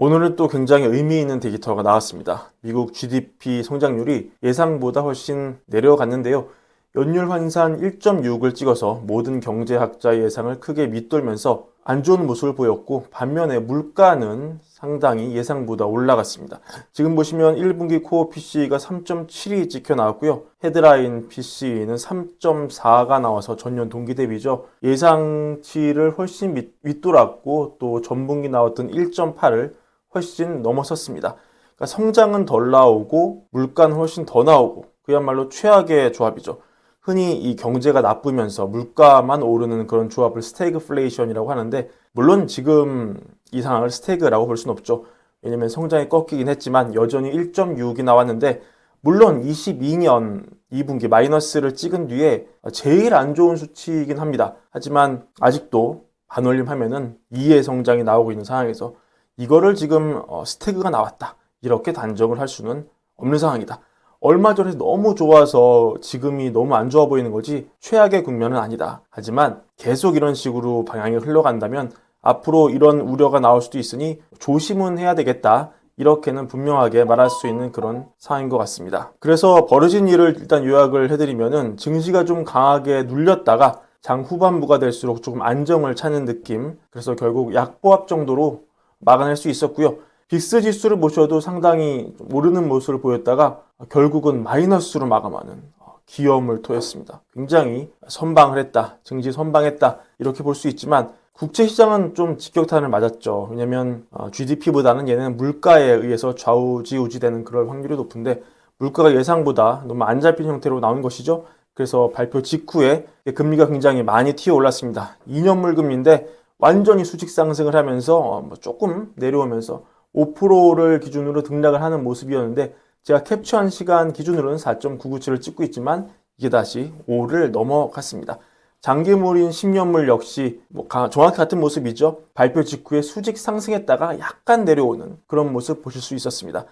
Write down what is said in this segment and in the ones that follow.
오늘은 또 굉장히 의미 있는 데이터가 나왔습니다. 미국 GDP 성장률이 예상보다 훨씬 내려갔는데요. 연율 환산 1.6을 찍어서 모든 경제학자의 예상을 크게 밑돌면서 안 좋은 모습을 보였고 반면에 물가는 상당히 예상보다 올라갔습니다. 지금 보시면 1분기 코어 PC가 3.7이 찍혀 나왔고요. 헤드라인 PC는 3.4가 나와서 전년 동기 대비죠. 예상치를 훨씬 밑, 윗돌았고 또 전분기 나왔던 1.8을 훨씬 넘어섰습니다. 그러니까 성장은 덜 나오고 물가는 훨씬 더 나오고 그야말로 최악의 조합이죠. 흔히 이 경제가 나쁘면서 물가만 오르는 그런 조합을 스태그플레이션이라고 하는데 물론 지금 이 상황을 스태그라고 볼 수는 없죠. 왜냐면 성장이 꺾이긴 했지만 여전히 1.6이 나왔는데 물론 22년 2분기 마이너스를 찍은 뒤에 제일 안 좋은 수치이긴 합니다. 하지만 아직도 반올림 하면은 2의 성장이 나오고 있는 상황에서 이거를 지금 어, 스태그가 나왔다. 이렇게 단정을 할 수는 없는 상황이다. 얼마 전에 너무 좋아서 지금이 너무 안 좋아 보이는 거지 최악의 국면은 아니다. 하지만 계속 이런 식으로 방향이 흘러간다면 앞으로 이런 우려가 나올 수도 있으니 조심은 해야 되겠다. 이렇게는 분명하게 말할 수 있는 그런 상황인 것 같습니다. 그래서 벌어진 일을 일단 요약을 해드리면은 증시가 좀 강하게 눌렸다가 장 후반부가 될수록 조금 안정을 찾는 느낌. 그래서 결국 약보합 정도로 막아낼 수 있었고요. 빅스 지수를 보셔도 상당히 좀 오르는 모습을 보였다가 결국은 마이너스로 마감하는 어, 기염을 토했습니다. 굉장히 선방을 했다. 증시 선방했다. 이렇게 볼 수 있지만 국제 시장은 좀 직격탄을 맞았죠. 왜냐면 GDP보다는 얘는 물가에 의해서 좌우지우지되는 그럴 확률이 높은데 물가가 예상보다 너무 안 잡힌 형태로 나온 것이죠. 그래서 발표 직후에 금리가 굉장히 많이 튀어 올랐습니다. 2년물 금리인데 완전히 수직 상승을 하면서 어, 뭐 조금 내려오면서 5%를 기준으로 등락을 하는 모습이었는데 제가 캡처한 시간 기준으로는 4.997을 찍고 있지만 이게 다시 5를 넘어갔습니다. 장기물인 10년물 역시 뭐 가- 정확히 같은 모습이죠. 발표 직후에 수직 상승했다가 약간 내려오는 그런 모습 보실 수 있었습니다.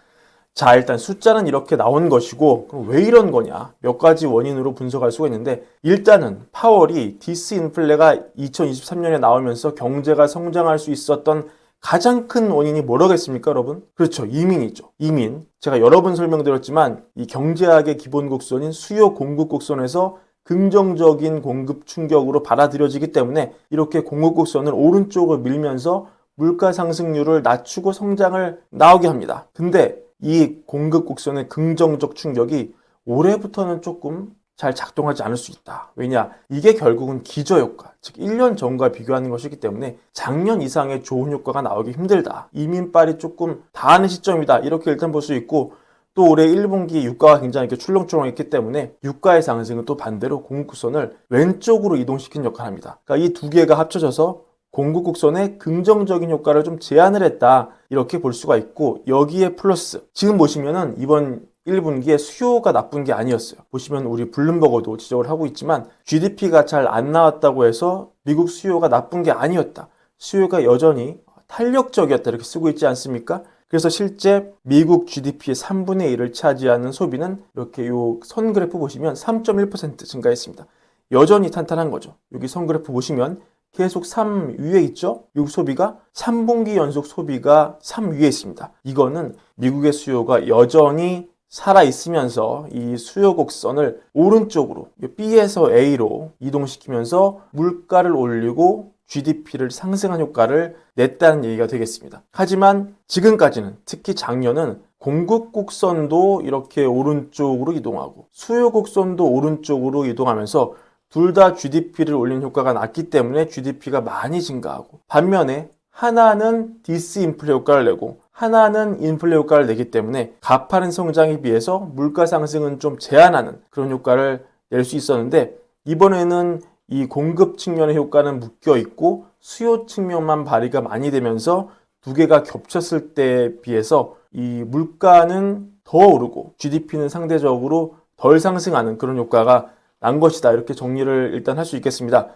자, 일단 숫자는 이렇게 나온 것이고, 그럼 왜 이런 거냐? 몇 가지 원인으로 분석할 수가 있는데, 일단은 파월이 디스인플레가 2023년에 나오면서 경제가 성장할 수 있었던 가장 큰 원인이 뭐라겠습니까, 여러분? 그렇죠. 이민이죠. 이민. 제가 여러 번 설명드렸지만, 이 경제학의 기본 곡선인 수요 공급 곡선에서 긍정적인 공급 충격으로 받아들여지기 때문에 이렇게 공급 곡선을 오른쪽으로 밀면서 물가 상승률을 낮추고 성장을 나오게 합니다. 근데 이 공급 곡선의 긍정적 충격이 올해부터는 조금 잘 작동하지 않을 수 있다. 왜냐? 이게 결국은 기저효과, 즉 1년 전과 비교하는 것이기 때문에 작년 이상의 좋은 효과가 나오기 힘들다. 이민빨이 조금 다하는 시점이다. 이렇게 일단 볼 수 있고 또 올해 1분기 유가가 굉장히 이렇게 출렁출렁했기 때문에 유가의 상승은 또 반대로 공급선을 왼쪽으로 이동시킨 역할을 합니다. 그러니까 이 두 개가 합쳐져서 공급 곡선의 긍정적인 효과를 좀 제한을 했다. 이렇게 볼 수가 있고 여기에 플러스 지금 보시면은 이번 1분기에 수요가 나쁜 게 아니었어요. 보시면 우리 블룸버거도 지적을 하고 있지만 GDP가 잘 안 나왔다고 해서 미국 수요가 나쁜 게 아니었다. 수요가 여전히 탄력적이었다 이렇게 쓰고 있지 않습니까? 그래서 실제 미국 GDP의 3분의 1을 차지하는 소비는 이렇게 요선 그래프 보시면 3.1% 증가했습니다. 여전히 탄탄한 거죠. 여기 선 그래프 보시면 계속 3 위에 있죠? 미국 소비가 3분기 연속 소비가 3 위에 있습니다. 이거는 미국의 수요가 여전히 살아 있으면서 이 수요 곡선을 오른쪽으로 B에서 A로 이동시키면서 물가를 올리고 GDP를 상승한 효과를 냈다는 얘기가 되겠습니다. 하지만 지금까지는 특히 작년은 공급 곡선도 이렇게 오른쪽으로 이동하고 수요 곡선도 오른쪽으로 이동하면서 둘 다 GDP를 올린 효과가 났기 때문에 GDP가 많이 증가하고 반면에 하나는 디스인플레 효과를 내고 하나는 인플레 효과를 내기 때문에 가파른 성장에 비해서 물가 상승은 좀 제한하는 그런 효과를 낼 수 있었는데 이번에는 이 공급 측면의 효과는 묶여 있고 수요 측면만 발휘가 많이 되면서 두 개가 겹쳤을 때에 비해서 이 물가는 더 오르고 GDP는 상대적으로 덜 상승하는 그런 효과가 난 것이다. 이렇게 정리를 일단 할 수 있겠습니다.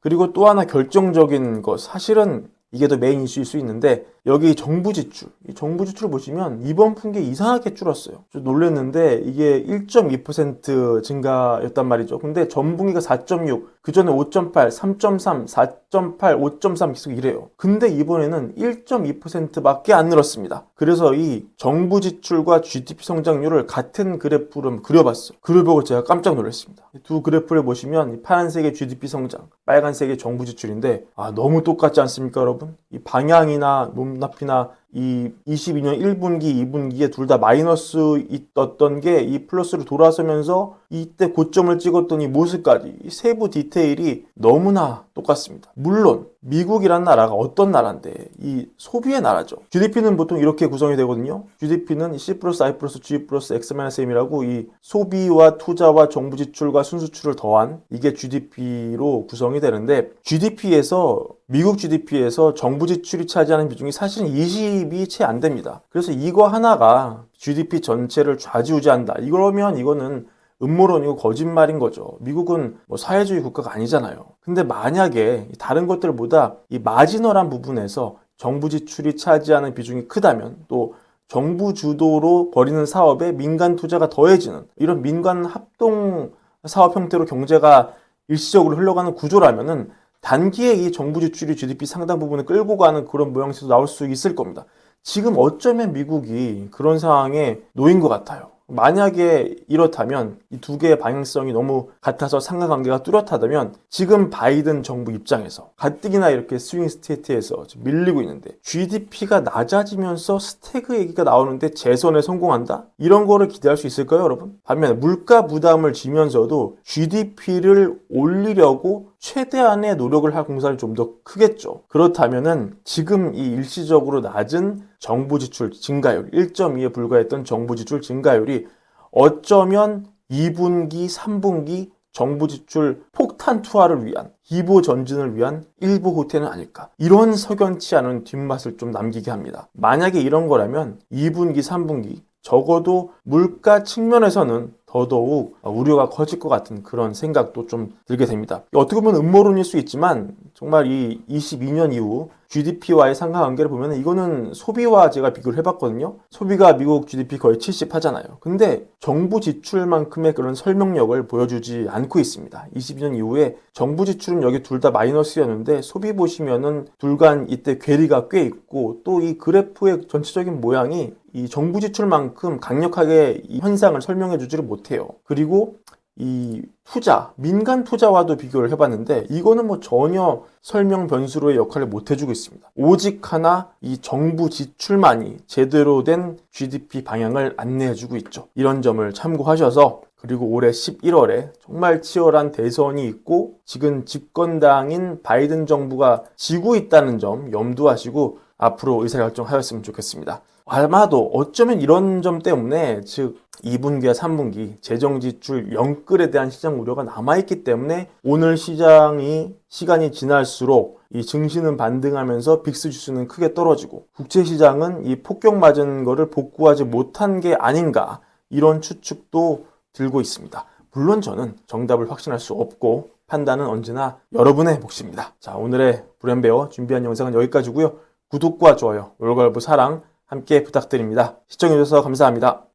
그리고 또 하나 결정적인 것, 사실은 이게 더 메인 이슈일 수 있는데 여기 정부 지출, 이 정부 지출을 보시면 이번 분기에 이상하게 줄었어요. 좀 놀랐는데 이게 1.2% 증가였단 말이죠. 근데 전분기가 4.6, 그 전에 5.8, 3.3, 4.8, 5.3 계속 이래요. 근데 이번에는 1.2%밖에 안 늘었습니다. 그래서 이 정부 지출과 GDP 성장률을 같은 그래프로 그려봤어요. 그걸 보고 제가 깜짝 놀랐습니다. 이두 그래프를 보시면 이 파란색의 GDP 성장, 빨간색의 정부 지출인데 아 너무 똑같지 않습니까, 여러분? 이 방향이나 높낮 이 22년 1분기, 2분기에 둘 다 마이너스 있었던 게 이 플러스로 돌아서면서 이때 고점을 찍었던 이 모습까지 이 세부 디테일이 너무나 똑같습니다. 물론 미국이란 나라가 어떤 나라인데 이 소비의 나라죠. GDP는 보통 이렇게 구성이 되거든요. GDP는 C 플러스 I 플러스 G 플러스 X-M이라고 이 소비와 투자와 정부 지출과 순수출을 더한 이게 GDP로 구성이 되는데 GDP에서 미국 GDP에서 정부 지출이 차지하는 비중이 사실은 20이 채 안 됩니다. 그래서 이거 하나가 GDP 전체를 좌지우지한다. 이러면 이거는 음모론이고 거짓말인 거죠. 미국은 뭐 사회주의 국가가 아니잖아요. 근데 만약에 다른 것들보다 이 마지널한 부분에서 정부 지출이 차지하는 비중이 크다면 또 정부 주도로 벌이는 사업에 민간 투자가 더해지는 이런 민간 합동 사업 형태로 경제가 일시적으로 흘러가는 구조라면은 단기에 이 정부 지출이 GDP 상당 부분을 끌고 가는 그런 모양새도 나올 수 있을 겁니다. 지금 어쩌면 미국이 그런 상황에 놓인 것 같아요. 만약에 이렇다면 이 두 개의 방향성이 너무 같아서 상하관계가 뚜렷하다면 지금 바이든 정부 입장에서 가뜩이나 이렇게 스윙 스테이트에서 밀리고 있는데 GDP가 낮아지면서 스태그 얘기가 나오는데 재선에 성공한다? 이런 거를 기대할 수 있을까요, 여러분? 반면에 물가 부담을 지면서도 GDP를 올리려고 최대한의 노력을 할 공사를 좀 더 크겠죠. 그렇다면은 지금 이 일시적으로 낮은 정부 지출 증가율 1.2에 불과했던 정부 지출 증가율이 어쩌면 2분기, 3분기 정부 지출 폭탄 투하를 위한 기보 전진을 위한 일부 호텔은 아닐까. 이런 석연치 않은 뒷맛을 좀 남기게 합니다. 만약에 이런 거라면 2분기, 3분기 적어도 물가 측면에서는 더더욱 우려가 커질 것 같은 그런 생각도 좀 들게 됩니다. 어떻게 보면 음모론일 수 있지만 정말 이 22년 이후 GDP와의 상관관계를 보면 이거는 소비와 제가 비교를 해봤거든요. 소비가 미국 GDP 거의 70 하잖아요. 근데 정부 지출만큼의 그런 설명력을 보여주지 않고 있습니다. 22년 이후에 정부 지출은 여기 둘 다 마이너스였는데 소비 보시면은 둘간 이때 괴리가 꽤 있고 또 이 그래프의 전체적인 모양이 이 정부 지출만큼 강력하게 이 현상을 설명해 주지를 못해요. 그리고 이 투자, 민간 투자와도 비교를 해봤는데 이거는 뭐 전혀 설명 변수로의 역할을 못 해주고 있습니다. 오직 하나 이 정부 지출만이 제대로 된 GDP 방향을 안내해주고 있죠. 이런 점을 참고하셔서 그리고 올해 11월에 정말 치열한 대선이 있고 지금 집권당인 바이든 정부가 지고 있다는 점 염두하시고 앞으로 의사결정하였으면 좋겠습니다. 아마도 어쩌면 이런 점 때문에 즉 2분기와 3분기 재정 지출 영끌에 대한 시장 우려가 남아있기 때문에 오늘 시장이 시간이 지날수록 이 증시는 반등하면서 빅스 지수는 크게 떨어지고 국제 시장은 이 폭격 맞은 거를 복구하지 못한 게 아닌가 이런 추측도 들고 있습니다. 물론 저는 정답을 확신할 수 없고 판단은 언제나 여러분의 몫입니다. 자, 오늘의 불현배워 준비한 영상은 여기까지고요. 구독과 좋아요, 월갈부 사랑 함께 부탁드립니다. 시청해주셔서 감사합니다.